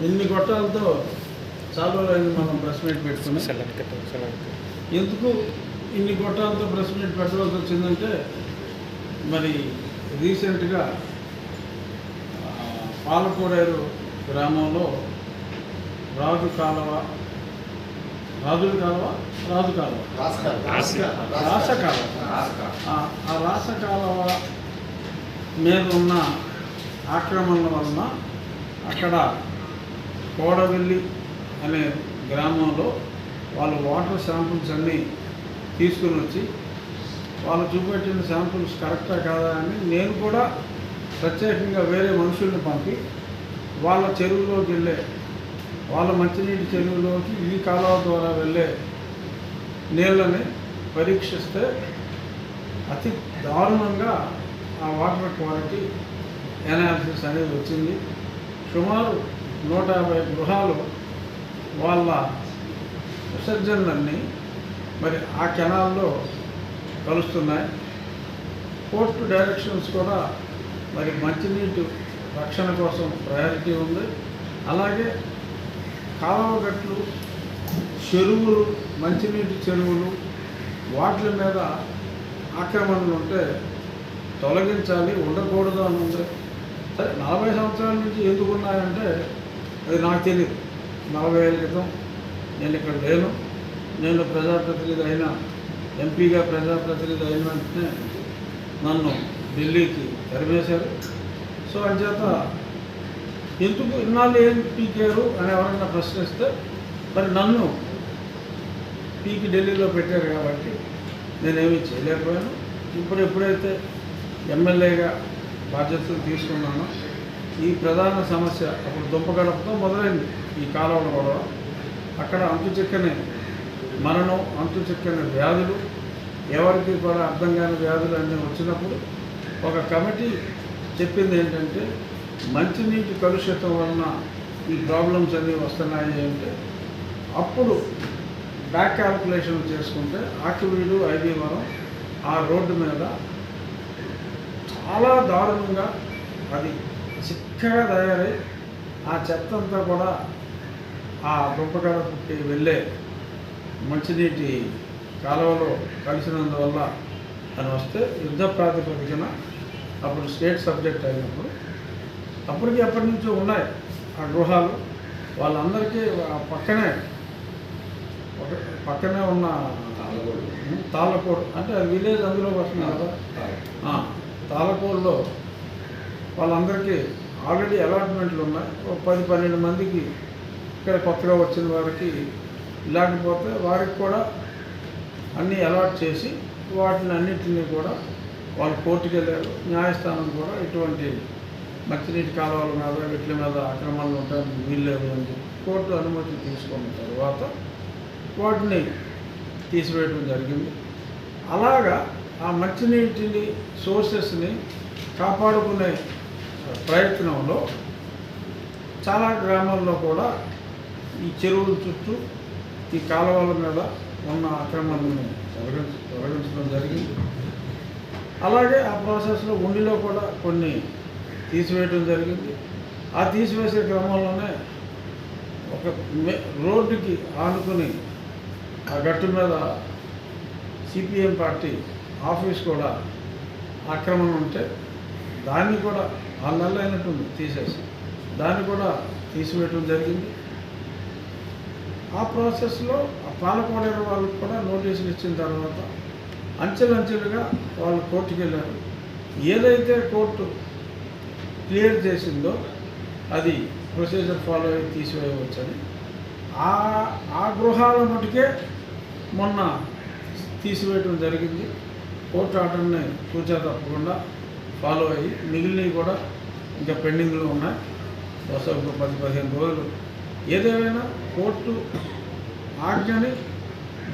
ఇన్ని గొట్టాలతో చాలా రోజులైంది మనం ప్రెస్ మీట్ పెట్టుకుని ఎందుకు ఇన్ని గొట్టాలతో ప్రెస్ మీట్ పెట్టవలసి వచ్చిందంటే మరి రీసెంట్గా పాలకోడేరు గ్రామంలో రాజు కాలువ రాజుల కాలువ రాజు కాలువ? రాస కాలువ. ఆ ఆ రాస కాలువ మీద ఉన్న ఆక్రమణల వలన అక్కడ కోడవెల్లి అనే గ్రామంలో వాళ్ళు వాటర్ శాంపుల్స్ అన్నీ తీసుకుని వచ్చి వాళ్ళు చూపెట్టిన శాంపుల్స్ కరెక్టా కాదా అని నేను కూడా ప్రత్యేకంగా వేరే మనుషుల్ని పంపి వాళ్ళ చెరువులోకి వెళ్ళే వాళ్ళ మంచినీటి చెరువులోకి ఈ కాలువ ద్వారా వెళ్ళే నీళ్ళని పరీక్షిస్తే అతి దారుణంగా ఆ వాటర్ క్వాలిటీ ఎనాలిసిస్ అనేది వచ్చింది. సుమారు నూట యాభై గృహాలు వాళ్ళ విసర్జనలన్నీ మరి ఆ కెనాల్లో కలుస్తున్నాయి. పోస్ట్ డైరెక్షన్స్ కూడా మరి మంచినీటి రక్షణ కోసం ప్రయారిటీ ఉంది. అలాగే కాలువగట్లు చెరువులు మంచినీటి చెరువులు వాటి మీద ఆక్రమణలు ఉంటే తొలగించాలి ఉండకూడదు అని ఉంది. సరే నలభై సంవత్సరాల నుంచి ఎందుకు ఉన్నాయంటే అది నాకు తెలియదు నలభై ఏళ్ళ క్రితం నేను ఇక్కడ లేను. నేను ప్రజాప్రతినిధి అయిన ఎంపీగా ప్రజాప్రతినిధి అయిన వెంటనే నన్ను ఢిల్లీకి తరిమేశారు. సో అంచేత ఎందుకు ఇన్నాళ్ళు ఏం పీకారు అని ఎవరైనా ప్రశ్నిస్తే మరి నన్ను పీకి ఢిల్లీలో పెట్టారు కాబట్టి నేనేమీ చేయలేకపోయాను. ఇప్పుడు ఎప్పుడైతే ఎమ్మెల్యేగా బాధ్యతలు తీసుకున్నానో ఈ ప్రధాన సమస్య అప్పుడు దుంపగడపతో మొదలైంది ఈ కాలువల గొడవ. అక్కడ అంతు చిక్కని మరణం అంతు చిక్కని వ్యాధులు ఎవరికి కూడా అర్థం కాని వ్యాధులు అన్నీ వచ్చినప్పుడు ఒక కమిటీ చెప్పింది ఏంటంటే మంచినీటి కలుషితం వలన ఈ ప్రాబ్లమ్స్ అన్నీ వస్తున్నాయి అంటే అప్పుడు బ్యాక్ క్యాల్కులేషన్ చేసుకుంటే ఆకివీడు ఐదీవరం ఆ రోడ్డు మీద చాలా దారుణంగా అది చిక్కగా తయారై ఆ చెత్త అంతా కూడా ఆ దుంపగడపకి వెళ్ళే మంచినీటి కాలువలో కలిసినందువల్ల అని వస్తే యుద్ధ ప్రాతిపదికన అప్పుడు స్టేట్ సబ్జెక్ట్ అయినప్పుడు అప్పటికి ఎప్పటి నుంచో ఉన్నాయి ఆ గృహాలు. వాళ్ళందరికీ పక్కనే ఒక పక్కనే ఉన్న తాళ్ళకోడు. అంటే విలేజ్ అందులో వస్తుంది కదా? తాళ్ళకోడులో వాళ్ళందరికీ ఆల్రెడీ అలాట్మెంట్లు ఉన్నాయి. ఒక పది పన్నెండు మందికి ఇక్కడ కొత్తగా వచ్చిన వారికి లేకపోతే వారికి కూడా అన్నీ అలాట్ చేసి వాటిని అన్నింటినీ కూడా వాళ్ళు కోర్టుకు వెళ్ళారు న్యాయస్థానం కూడా ఇటువంటి మంచినీటి కాలువల మీద వీటి మీద అక్రమాలు ఉంటాయని వీల్లేదు అని చెప్పి కోర్టు అనుమతి తీసుకున్న తర్వాత వాటిని తీసివేయడం జరిగింది. అలాగా ఆ మంచినీటిని సోర్సెస్ని కాపాడుకునే ప్రయత్నంలో చాలా గ్రామాల్లో కూడా ఈ చెరువుల చుట్టూ ఈ కాలువల మీద ఉన్న అక్రమాలను తొలగించడం జరిగింది. అలాగే ఆ ప్రాసెస్లో ఉండిలో కూడా కొన్ని తీసివేయడం జరిగింది. ఆ తీసివేసే క్రమంలోనే ఒక రోడ్డుకి ఆనుకుని ఆ గట్టు మీద సిపిఎం పార్టీ ఆఫీస్ కూడా ఆక్రమణ ఉంటే దాన్ని కూడా ఆరు నెలలు అయినట్టుంది తీసేసి. దాన్ని కూడా తీసివేయటం జరిగింది. ఆ ప్రాసెస్లో ఆ పాలకోడేరు వాళ్ళకి కూడా నోటీసులు ఇచ్చిన తర్వాత అంచెలంచెలుగా వాళ్ళు కోర్టుకి వెళ్ళారు. ఏదైతే కోర్టు క్లియర్ చేసిందో అది ప్రొసీజర్ ఫాలో అయ్యి తీసివేయవచ్చని ఆ ఆ గృహాల మటుకే మొన్న తీసివేయడం జరిగింది. కోర్టు ఆర్డర్ని కూర్చో తప్పకుండా ఫాలో అయ్యి మిగిలినవి కూడా ఇంకా పెండింగ్లో ఉన్నాయి. బహుశా ఒక పది పదిహేను రోజులు. ఏదేమైనా కోర్టు ఆజ్ఞని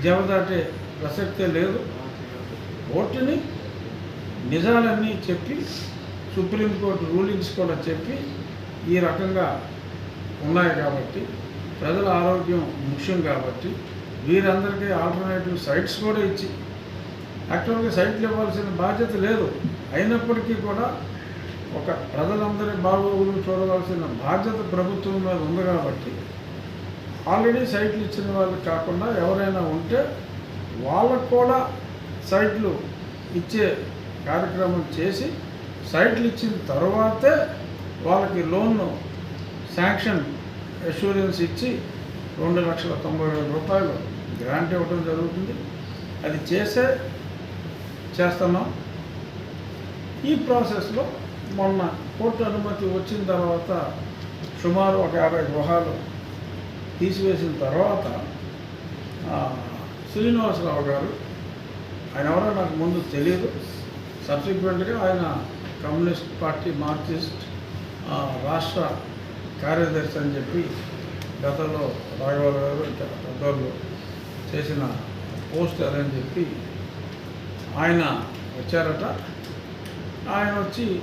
జవదాటే ప్రసక్తే లేదు. కోర్టుని నిజాలన్నీ చెప్పి సుప్రీంకోర్టు రూలింగ్స్ కూడా చెప్పి ఈ రకంగా ఉన్నాయి కాబట్టి ప్రజల ఆరోగ్యం ముఖ్యం కాబట్టి వీరందరికీ ఆల్టర్నేటివ్ సైట్స్ కూడా ఇచ్చి యాక్చువల్గా సైట్లు ఇవ్వాల్సిన బాధ్యత లేదు. అయినప్పటికీ కూడా ఒక ప్రజలందరి బాగోగులు చూడవలసిన బాధ్యత ప్రభుత్వం మీద ఉంది కాబట్టి ఆల్రెడీ సైట్లు ఇచ్చిన వాళ్ళు కాకుండా ఎవరైనా ఉంటే వాళ్ళకు కూడా సైట్లు ఇచ్చే కార్యక్రమం చేసి సైట్లు ఇచ్చిన తర్వాతే వాళ్ళకి లోన్ శాంక్షన్ అష్యూరెన్స్ ఇచ్చి రెండు లక్షల తొంభై వేల రూపాయలు గ్రాంట్ ఇవ్వడం జరుగుతుంది. అది చేసే చేస్తున్నాం. ఈ ప్రాసెస్లో మొన్న కోర్టు అనుమతి వచ్చిన తర్వాత సుమారు ఒక యాభై గృహాలు తీసివేసిన తర్వాత శ్రీనివాసరావు గారు ఆయన ఎవరో నాకు ముందు తెలియదు సబ్సిక్వెంట్గా ఆయన కమ్యూనిస్ట్ పార్టీ మార్క్సిస్ట్ రాష్ట్ర కార్యదర్శి అని చెప్పి గతంలో రాఘవరావు గారు ఇంకా పెద్దోళ్ళు చేసిన పోస్ట్ అదని చెప్పి ఆయన వచ్చారట. ఆయన వచ్చి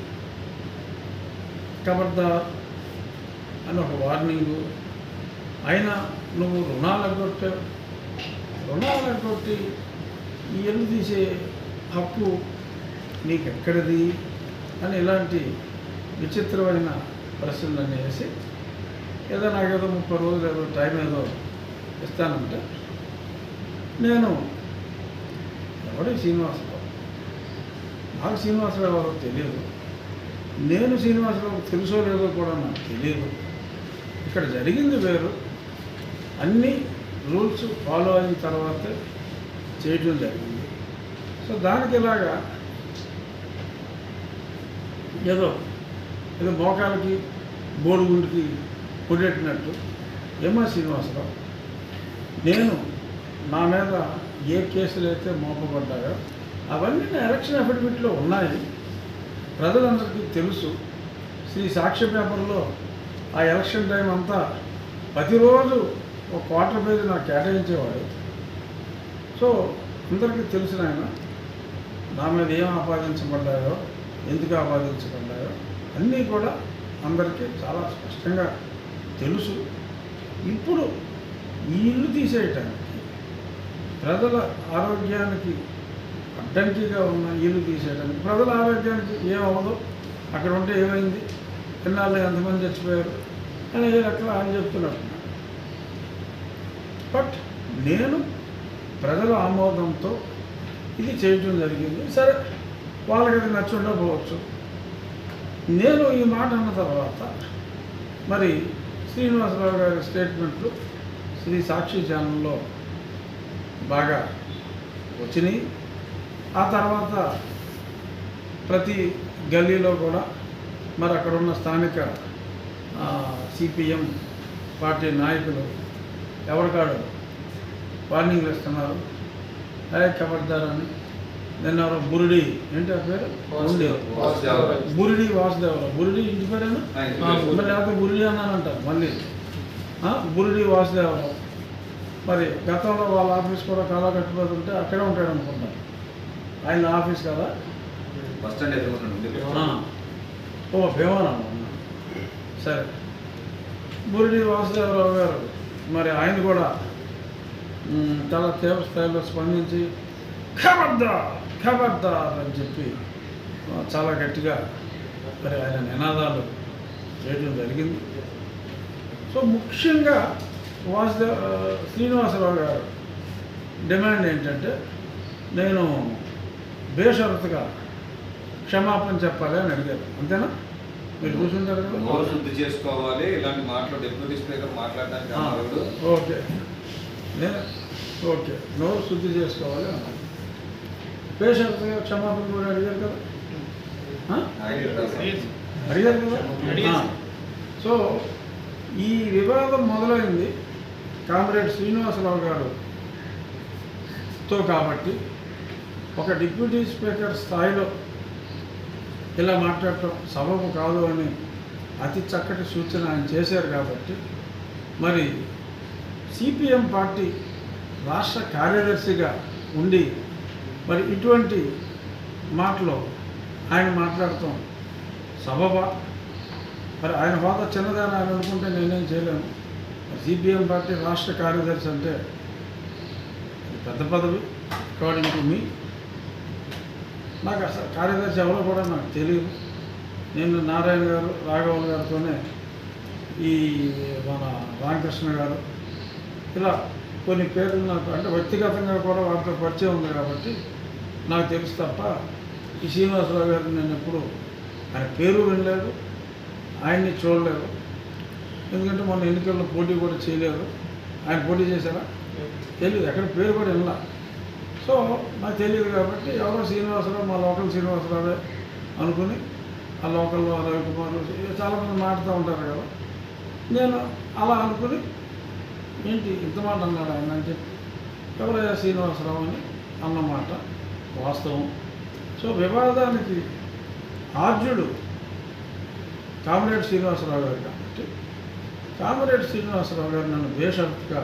ఖబర్దార్ అని ఒక వార్నింగు. ఆయన నువ్వు రుణాలు ఎగ్గొట్టావు. రుణాలు ఎగ్గొట్టి ఈ ఎల్లు తీసే హక్కు నీకెక్కడిది? అని ఇలాంటి విచిత్రమైన ప్రశ్నలన్నీ వేసి ఏదో నాకేదో ముప్పై రోజులు ఏదో టైం ఏదో ఇస్తానంటే నేను ఎవడే శ్రీనివాసరావు. నాకు శ్రీనివాసరావు ఎవరో తెలియదు. నేను శ్రీనివాసరావు తెలుసో లేదో కూడా నాకు తెలియదు. ఇక్కడ జరిగింది వేరు. అన్ని రూల్స్ ఫాలో అయిన తర్వాత చేయడం జరిగింది. సో దానికి ఇలాగా ఏదో ఏదో మోకాలకి బోరుగుండికి కొట్టేటినట్టు ఏమో శ్రీనివాసరావు. నేను నా మీద ఏ కేసులు అయితే మోపబడ్డాయో అవన్నీ నా ఎలక్షన్ అఫిడవిట్లో ఉన్నాయి. ప్రజలందరికీ తెలుసు. శ్రీ సాక్ష్య పేపర్లో ఆ ఎలక్షన్ టైం అంతా ప్రతిరోజు ఒక క్వార్టర్ పేజీ నాకు కేటాయించేవాడు. సో అందరికీ తెలిసిన ఆయన నా మీద ఏం ఆపాదించబడ్డాయో ఎందుకు ఆపాదించబడ్డాయో అన్నీ కూడా అందరికీ చాలా స్పష్టంగా తెలుసు. ఇప్పుడు ఈ ఇల్లు తీసేయటానికి ప్రజల ఆరోగ్యానికి అడ్డంకిగా ఉన్న ఇల్లు తీసేయడానికి ప్రజల ఆరోగ్యానికి ఏమవదు అక్కడ ఉంటే ఏమైంది? ఎన్నాళ్ళు ఎంతమంది చచ్చిపోయారు అని అట్లా అని చెప్తున్నట్టు బట్ నేను ప్రజల ఆమోదంతో ఇది చేయటం జరిగింది. సరే వాళ్ళకి అది నచ్చుండకపోవచ్చు నేను ఈ మాట అన్న తర్వాత మరి శ్రీనివాసరావు గారి స్టేట్మెంట్లు శ్రీ సాక్షి ఛానల్లో బాగా వచ్చినాయి. ఆ తర్వాత ప్రతి గల్లీలో కూడా మరి అక్కడ ఉన్న స్థానిక సిపిఎం పార్టీ నాయకులు ఎవరికాడు వార్నింగ్లు ఇస్తున్నారు అదే ఖబర్దార్ అని. నిన్న ఎవరో బురుడి ఏంటి ఆ పేరు. బురిడి. వాసుదేవరావు. బురిడి ఇంటి పేరేనా? లేకపోతే బురిడి అన్నానంట మళ్ళీ. బురిడి వాసుదేవరావు. మరి గతంలో వాళ్ళ ఆఫీస్ కూడా కాలా కట్టుబడుతుంటే అక్కడే ఉంటాడు అనుకుంటా. ఆయన ఆఫీస్ కదా? Bus stand. ఓ భీమానం సరే. బురిడి వాసుదేవరావు గారు మరి ఆయన కూడా చాలా తీవ్ర స్థాయిలో స్పందించి ఖబర్దార్ ఖబర్దార్ అని చెప్పి చాలా గట్టిగా మరి ఆయన నినాదాలు చేయడం జరిగింది. సో ముఖ్యంగా ఆ, శ్రీనివాసరావు గారు డిమాండ్ ఏంటంటే నేను బేషరతుగా క్షమాపణ చెప్పాలి అని అడిగారు. అంతేనా? మీరు కదా. నోరు శుద్ధి చేసుకోవాలి ఇలాంటి మాటలు డిప్యూటీ స్పీకర్ మాట్లాడడానికి ఓకే. నేను ఓకే. నోరు శుద్ధి చేసుకోవాలి అన్నారు. బేషరతుగా క్షమాపణ కూడా అడిగారు కదా? అడిగారు. కదా. సో ఈ వివాదం మొదలైంది. కామ్రేడ్ శ్రీనివాసరావు గారుతో కాబట్టి ఒక డిప్యూటీ స్పీకర్ స్థాయిలో ఇలా మాట్లాడటం సబబు కాదు అని అతి చక్కటి సూచన ఆయన చేశారు కాబట్టి మరి సిపిఎం పార్టీ రాష్ట్ర కార్యదర్శిగా ఉండి మరి ఇటువంటి మాటలు ఆయన మాట్లాడటం సబబా? మరి ఆయన హోదా చిన్నదని ఆయన అనుకుంటే నేనేం చేయలేను. సిపిఎం పార్టీ రాష్ట్ర కార్యదర్శి అంటే పెద్ద పదవి అకార్డింగ్ టు మీ నాకు అసలు కార్యదర్శి ఎవరో కూడా నాకు తెలియదు. నేను నారాయణ గారు రాఘవల్ గారితోనే ఈ మన రామకృష్ణ గారు ఇలా కొన్ని పేర్లు నాకు అంటే వ్యక్తిగతంగా కూడా వారితో పరిచయం ఉంది కాబట్టి నాకు తెలుసు తప్ప ఈ శ్రీనివాసరావు గారిని నేను ఎప్పుడు ఆయన పేరు వినలేదు ఆయన్ని చూడలేదు. ఎందుకంటే మొన్న ఎన్నికల్లో పోటీ కూడా చేయలేదు. ఆయన పోటీ చేశారా? తెలియదు. ఎక్కడ పేరు కూడా వెళ్ళా సో నాకు తెలియదు కాబట్టి ఎవరో శ్రీనివాసరావు మా లోకల్ శ్రీనివాసరావే అనుకుని ఆ లోకల్లో రవికుమార్ చాలామంది మాట్లాడుతూ ఉంటారు కదా. నేను అలా అనుకుని ఏంటి ఇంత మాట అన్నాడు ఆయన అని చెప్పి ఎవరయ్యా శ్రీనివాసరావు అని అన్నమాట వాస్తవం. సో వివాదానికి ఆర్జుడు కామ్రేడ్ శ్రీనివాసరావు గారు కామరేడ్ శ్రీనివాసరావు గారు నన్ను బేషరతుగా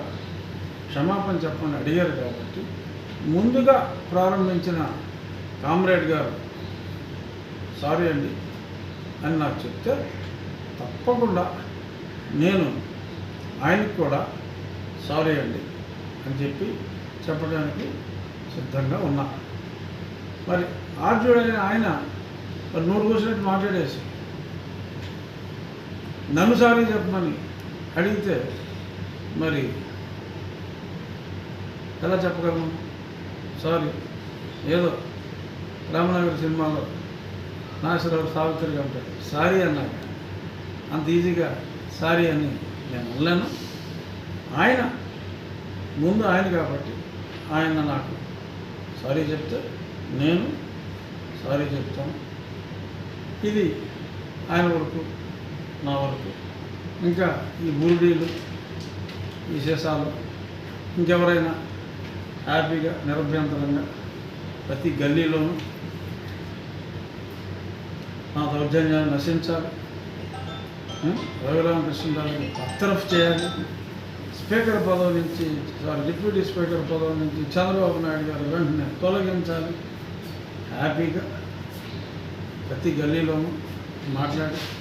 క్షమాపణ చెప్పమని అడిగారు కాబట్టి ముందుగా ప్రారంభించిన కామ్రేడ్ గారు సారీ అండి అని నాకు చెప్తే తప్పకుండా నేను ఆయనకు కూడా సారీ అండి అని చెప్పి చెప్పడానికి సిద్ధంగా ఉన్నా. మరి ఆర్జుడైన ఆయన మరి నోరు కూర్చున్నట్టు మాట్లాడేసి నన్ను సారీ చెప్పమని అడిగితే మరి ఎలా చెప్పగలను? సారీ ఏదో రామనగర్ సినిమాలో నాగేశ్వరరావు సావిత్రిగా ఉంటాడు. సారీ అన్నారు. అంత ఈజీగా సారీ అని నేను అనలేను. ఆయన ముందు ఆయన కాబట్టి ఆయన నాకు సారీ చెప్తే నేను సారీ చెప్తాను. ఇది ఆయన వరకు నా వరకు. ఇంకా ఈ బురుడీలు విశేషాలు ఇంకెవరైనా హ్యాపీగా నిరభ్యంతరంగా ప్రతి గల్లీలోనూ నా దౌర్జన్యాన్ని నశించాలి. ఉం? రఘురామకృష్ణరావుని బర్తరఫ్ చేయాలి. స్పీకర్ పదవి నుంచి సారీ డిప్యూటీ స్పీకర్ పదవి నుంచి చంద్రబాబు నాయుడు గారు వెంటనే తొలగించాలి. హ్యాపీగా ప్రతి గల్లీలోనూ మాట్లాడి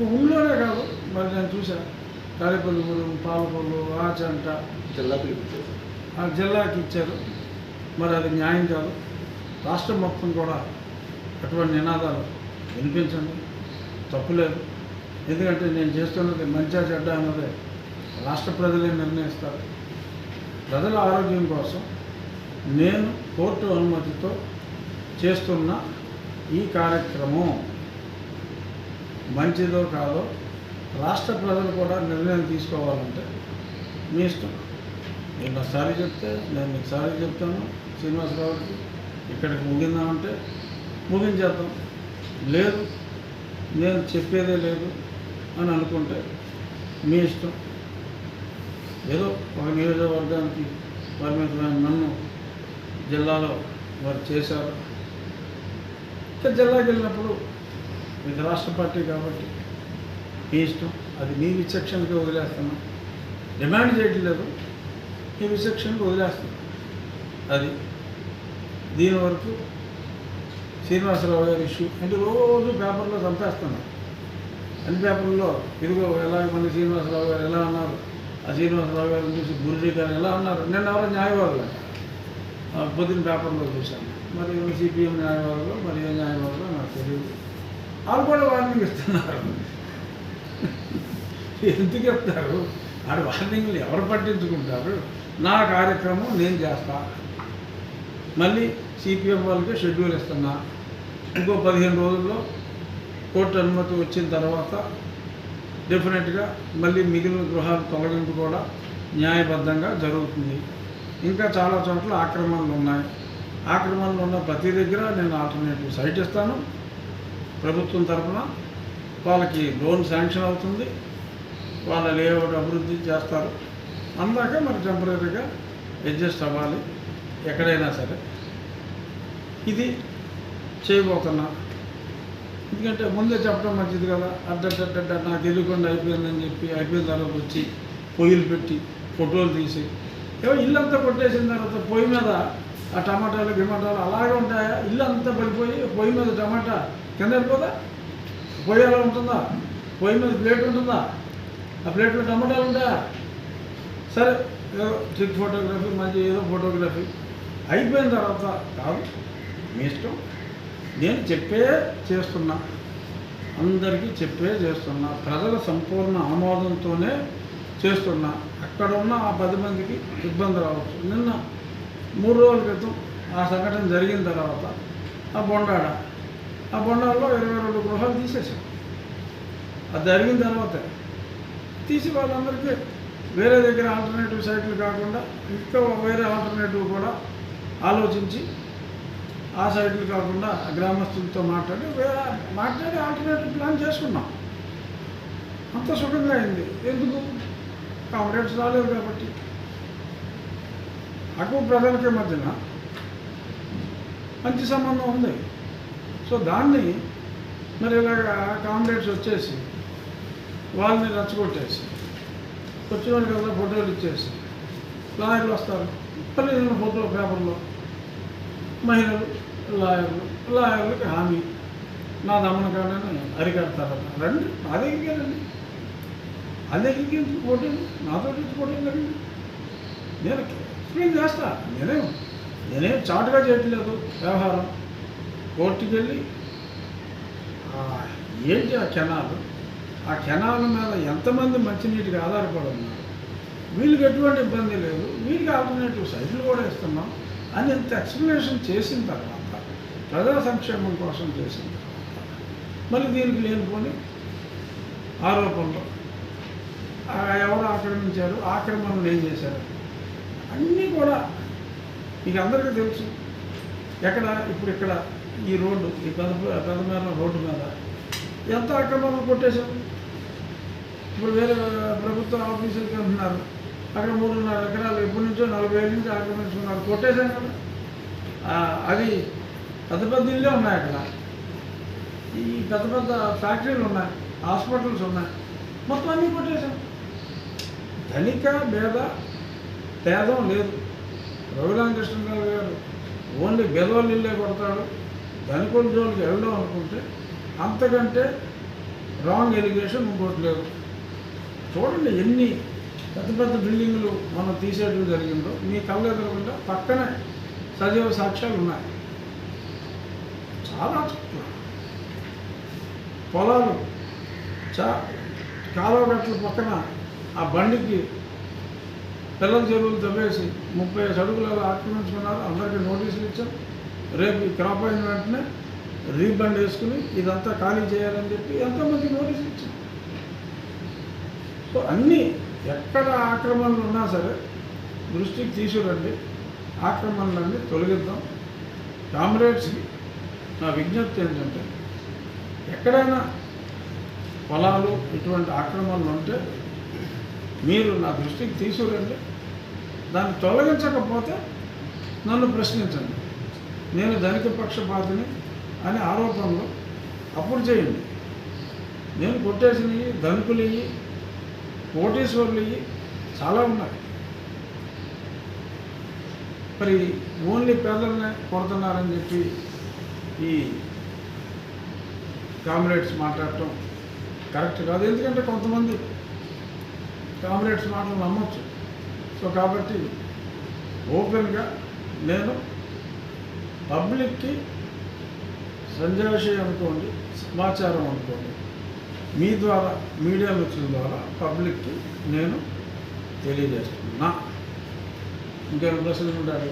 ఊళ్ళోనే కాదు మరి నేను చూశాను. తాడేపల్లిగూడెం పాలకొల్లు ఆచంట. జిల్లా పిలిపించారు ఆ జిల్లాకి ఇచ్చారు. మరి అది న్యాయం కాదు. రాష్ట్రం మొత్తం కూడా అటువంటి నినాదాలు వినిపించండి. తప్పులేదు ఎందుకంటే నేను చేస్తున్నది మంచిగా చెడ్డ అన్నదే. రాష్ట్ర ప్రజలే నిర్ణయిస్తారు. ప్రజల ఆరోగ్యం కోసం నేను కోర్టు అనుమతితో చేస్తున్న ఈ కార్యక్రమం. మంచిదో కాదో రాష్ట్ర ప్రజలు కూడా నిర్ణయం తీసుకోవాలంటే మీ ఇష్టం. నేను ఒకసారి చెప్తే నేను నీకు సారీ చెప్తాను శ్రీనివాసరావుకి ఇక్కడికి ముగిందామంటే ముగించేద్దాం. లేదు నేను చెప్పేదే లేదు అని అనుకుంటే మీ ఇష్టం. ఏదో ఒక నియోజకవర్గానికి పరిమితమైన నన్ను జిల్లాలో వారు చేశారు. ఇంకా జిల్లాకి వెళ్ళినప్పుడు ఇది రాష్ట్ర పార్టీ కాబట్టి మీ ఇష్టం. అది మీ విచక్షణకి వదిలేస్తున్నాం. డిమాండ్ చేయట్లేదు మీ విచక్షణకి వదిలేస్తున్నాం. అది దీని వరకు శ్రీనివాసరావు గారి ఇష్యూ. అంటే రోజు పేపర్లో చంపేస్తున్నారు. అన్ని పేపర్లో ఇదిగో ఎలా మన శ్రీనివాసరావు గారు ఎలా అన్నారు? ఆ శ్రీనివాసరావు గారిని చూసి గురుజీ గారు ఎలా అన్నారు? నిన్న ఎవరో న్యాయవాదులు ఆ పొద్దున్న పేపర్లో చూశాను. మరి సిపిఎం న్యాయవాదులు మరి ఏ న్యాయవాదులు నాకు తెలియదు. వాళ్ళు కూడా వార్నింగ్ ఇస్తున్నారు. ఎందుకు చెప్తారు? ఆడ వార్నింగ్లు ఎవరు పట్టించుకుంటారు? నా కార్యక్రమం నేను చేస్తా. మళ్ళీ సిపిఎం వాళ్ళకి షెడ్యూల్ ఇస్తున్నా. ఇంకో పదిహేను రోజుల్లో కోర్టు అనుమతి వచ్చిన తర్వాత డెఫినెట్గా మళ్ళీ మిగిలిన గృహాల తొలగింపు కూడా న్యాయబద్ధంగా జరుగుతుంది. ఇంకా చాలా చోట్ల ఆక్రమణలు ఉన్నాయి. ఆక్రమణలు ఉన్న ప్రతి దగ్గర నేను ఆల్టర్నేటివ్ సైట్ ఇస్తాను. ప్రభుత్వం తరఫున వాళ్ళకి లోన్ శాంక్షన్ అవుతుంది. వాళ్ళ లేఅవుట్ అభివృద్ధి చేస్తారు. అందాక మరి టెంపరీగా అడ్జస్ట్ అవ్వాలి ఎక్కడైనా సరే. ఇది చేయబోతున్నా. ఎందుకంటే ముందే చెప్పడం మంచిది కదా. అడ్డడ్డ నాకు తెలియకుండా అయిపోయిందని చెప్పి అయిపోయిన తర్వాత వచ్చి పొయ్యిలు పెట్టి ఫోటోలు తీసి ఏమో ఇల్లంతా కొట్టేసిన తర్వాత పొయ్యి మీద ఆ టమాటాలు గిమాటాలు అలాగే ఉంటాయా? ఇల్లు అంతా పడిపోయి పొయ్యి మీద టమాటా కింద వెళ్ళిపోదా? పొయ్యి ఎలా ఉంటుందా? పొయ్యి మీద ప్లేట్ ఉంటుందా? ఆ ప్లేట్లో టమాటాలు ఉంటాయా? సరే ఏదో స్టిక్ ఫోటోగ్రఫీ మంచి ఏదో ఫోటోగ్రఫీ. అయిపోయిన తర్వాత కాదు మీ ఇష్టం. నేను చెప్పే చేస్తున్నా. అందరికీ చెప్పే చేస్తున్నా. ప్రజల సంపూర్ణ ఆమోదంతోనే చేస్తున్నా. అక్కడ ఉన్న ఆ పది మందికి ఇబ్బంది రావచ్చు. నిన్న మూడు రోజుల క్రితం ఆ సంఘటన జరిగిన తర్వాత ఆ బొండాడ ఆ బొండాల్లో ఇరవై రెండు గృహాలు తీసేసాం అది జరిగిన తర్వాత తీసి వాళ్ళందరికీ వేరే దగ్గర ఆల్టర్నేటివ్ సైట్లు కాకుండా ఇంకా వేరే ఆల్టర్నేటివ్ కూడా ఆలోచించి ఆ సైట్లు కాకుండా గ్రామస్తులతో మాట్లాడి వేరే మాట్లాడి ఆల్టర్నేటివ్ ప్లాన్ చేసుకున్నాం. అంత సుఖంగా అయింది. ఎందుకు? కామ్రేడ్స్ రాలేదు కాబట్టి. అటు ప్రజలకి మధ్యన మంచి సంబంధం ఉంది. సో దాన్ని మరి ఇలాగా కామ్రేడ్స్ వచ్చేసి వాళ్ళని రచ్చగొట్టేసి వచ్చిన వాళ్ళకి కదా ఫోటోలు ఇచ్చేసి లాయర్లు వస్తారు. మళ్ళీ ఫోటో పేపర్లో మహిళలు లాయర్లు లాయర్లకి హామీ నా దమనకాండని అరికడతారట. రండి నా దగ్గరికి రండి. నా దగ్గరికి ఎందుకు ఫోటోలు? నాతో ఎందుకు ఫోటోలు రండి? నేను ఎక్స్ప్లెయిన్ చేస్తా. నేనేం నేనేం చాటుగా చేయట్లేదు. వ్యవహారం. కోర్టుకి వెళ్ళి ఏంటి ఆ కెనాలు ఆ కెనాల మీద ఎంతమంది మంచినీటికి ఆధారపడి ఉన్నారు వీళ్ళకి ఎటువంటి ఇబ్బంది లేదు. వీళ్ళకి ఆల్టర్నేటివ్ సైట్లు కూడా ఇస్తున్నాం అని ఇంత ఎక్స్ప్లెనేషన్ చేసిన తర్వాత ప్రజా సంక్షేమం కోసం చేసిన తర్వాత మళ్ళీ దీనికి లేనిపోని ఆరోపణలు. ఎవరు ఆక్రమించారు? ఆక్రమణలు ఏం చేశారు? అన్నీ కూడా మీకు అందరికీ తెలుసు. ఎక్కడ? ఇప్పుడు ఇక్కడ ఈ రోడ్డు ఈ పెద్ద పెద్దమేర రోడ్డు మీద. ఎంత ఆక్రమణ కొట్టేశాం? ఇప్పుడు వేరే ప్రభుత్వ ఆఫీసులకి అంటున్నారు అక్కడ మూడున్నర ఎకరాలు ఎప్పటి నుంచో నలభై ఏళ్ళ నుంచి ఆక్రమించుకున్నారు కొట్టేశాం కదా. అది పెద్ద పెద్ద ఇల్లు ఉన్నాయి అక్కడ. ఈ పెద్ద పెద్ద ఫ్యాక్టరీలు ఉన్నాయి హాస్పిటల్స్ ఉన్నాయి. మొత్తం అన్నీ కొట్టేశాం. ధనిక భేద భేదం లేదు. రఘురామకృష్ణ గారు ఓన్లీ బెదవాళ్ళు ఇల్లే కొడతాడు. ధనికుల జోలికి వెళ్ళడం అనుకుంటే అంతకంటే రాంగ్ ఎలిగేషన్ ఇంకోటి లేదు. చూడండి ఎన్ని పెద్ద పెద్ద బిల్డింగులు మనం తీసేయడం జరిగిందో మీ కళ్ళు పక్కనే సజీవ సాక్ష్యాలు ఉన్నాయి. చాలా పొలాలు చా కాలువగట్ల పక్కన ఆ బండికి పిల్లల చెరువులు తవ్వేసి ముప్పై అడుగులు ఆక్రమించుకున్నారు. అందరికీ నోటీసులు ఇచ్చాం. రేపు క్రాప్ అయిన వెంటనే రీబండ్ వేసుకుని ఇదంతా ఖాళీ చేయాలని చెప్పి ఎంతోమంది నోటీస్ ఇచ్చింది సో అన్నీ ఎక్కడ ఆక్రమణలు ఉన్నా సరే దృష్టికి తీసుకురండి. ఆక్రమణలన్నీ తొలగిద్దాం. కామ్రేడ్స్కి నా విజ్ఞప్తి ఏంటంటే ఎక్కడైనా పొలాలు ఇటువంటి ఆక్రమణలు ఉంటే మీరు నా దృష్టికి తీసుకురండి. దాన్ని తొలగించకపోతే నన్ను ప్రశ్నించండి. నేను ధనిక పక్షపాతిని అనే ఆరోపణలు అప్పుడు చేయండి. నేను కొట్టేసినవి ధనికులు ఇవి ఇవి చాలా ఉన్నాయి. మరి ఓన్లీ పేదలనే కొడుతున్నారని చెప్పి ఈ కామ్రేడ్స్ మాట్లాడటం కరెక్ట్ కాదు. ఎందుకంటే కొంతమంది కామ్రేడ్స్ మాటలు నమ్మచ్చు. సో కాబట్టి ఓపెన్గా నేను పబ్లిక్కి సందేశం అనుకోండి సమాచారం అనుకోండి మీ ద్వారా మీడియా మిత్రుల ద్వారా పబ్లిక్కి నేను తెలియజేస్తున్నా. ఇంకేమైనా ప్రశ్నలు ఉంటారు